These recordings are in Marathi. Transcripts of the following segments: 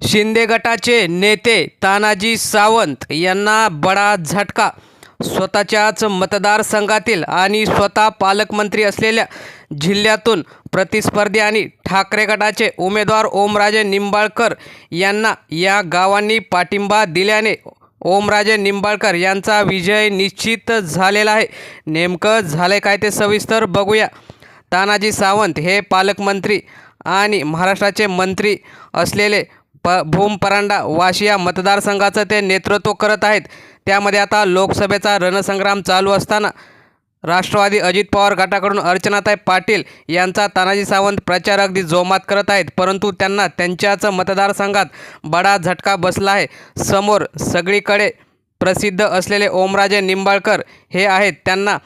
शिंदे गटाचे नेते तानाजी सावंत यांना बडा झटका. स्वतःच्याच मतदारसंघातील आणि स्वतः पालकमंत्री असलेल्या जिल्ह्यातून प्रतिस्पर्धी आणि ठाकरे गटाचे उमेदवार ओमराजे निंबाळकर यांना या गावांनी पाठिंबा दिल्याने ओमराजे निंबाळकर यांचा विजय निश्चित झालेला आहे. नेमकं झालं काय ते सविस्तर बघूया. तानाजी सावंत हे पालकमंत्री आणि महाराष्ट्राचे मंत्री असलेले प भूम परांडा वाशी या मतदारसंघाचं ते नेतृत्व करत आहेत. त्यामध्ये आता लोकसभेचा रणसंग्राम चालू असताना राष्ट्रवादी अजित पवार गटाकडून अर्चनाताई पाटील यांचा तानाजी सावंत प्रचार अगदी जोमात करत आहेत. परंतु त्यांना त्यांच्याच मतदारसंघात बडा झटका बसला आहे. समोर सगळीकडे प्रसिद्ध असलेले ओमराजे निंबाळकर हे आहेत. त्यांना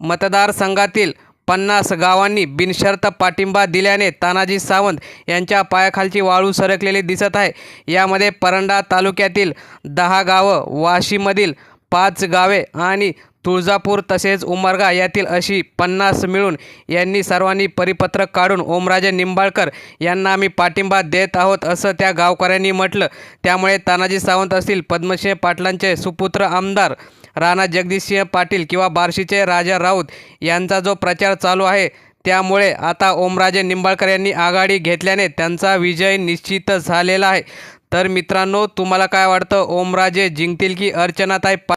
मतदारसंघातील पन्नास गावांनी बिनशर्त पाठिंबा दिल्याने तानाजी सावंत यांच्या पायाखालची वाळू सरकलेली दिसत आहे. यामध्ये परंडा तालुक्यातील दहा गावं वाशीमधील पाच गावे आणि तुळजापूर तसेच उमरगा यातील अशी पन्नास मिळून यांनी सर्वांनी परिपत्रक काढून ओमराजे निंबाळकर यांना आम्ही पाठिंबा देत आहोत असं त्या गावकऱ्यांनी म्हटलं. त्यामुळे तानाजी सावंत असतील पद्मसिंह पाटलांचे सुपुत्र आमदार राणा जगदीशसिंह पाटील किंवा बार्शीचे राजा राऊत यांचा जो प्रचार चालू आहे त्यामुळे आता ओमराजे निंबाळकर यांनी आघाडी घेतल्याने त्यांचा विजय निश्चित झालेला आहे. तर मित्रांनो तुम्हाला काय वाटतं? ओमराजे जिंकतील की अर्चनाताई पा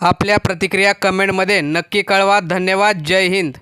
आपल्या प्रतिक्रिया कमेंटमध्ये नक्की कळवा. धन्यवाद. जय हिंद.